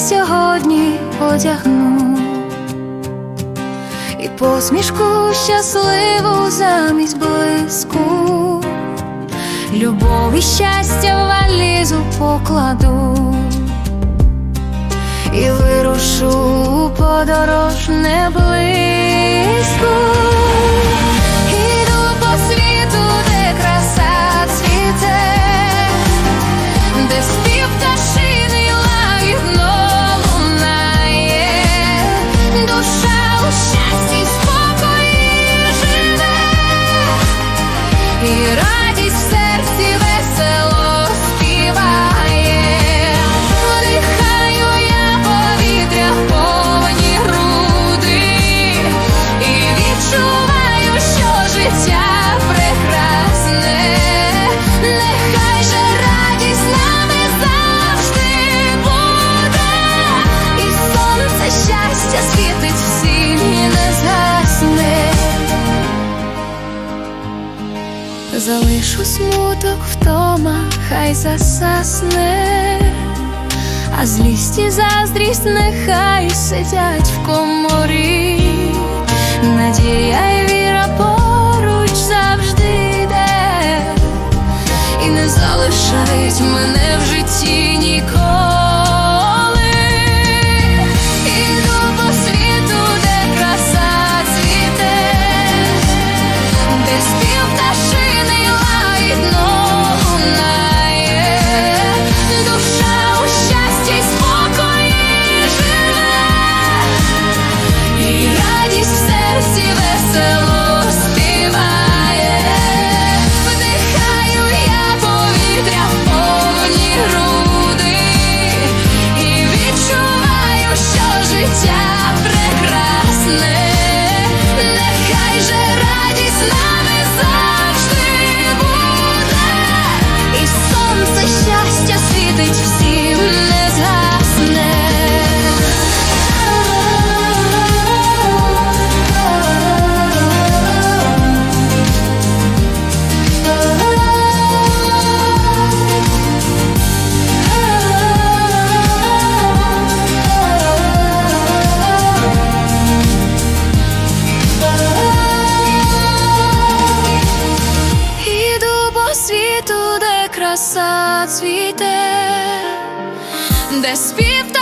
сьогодні одягну, і посмішку щасливу замість блиску, любов і щастя в валізу покладу і вирушу. Ferreira. залишу смуток втома, хай засасне, а злість і заздрість нехай сидять в коморі, надія. цвіте, де спів та.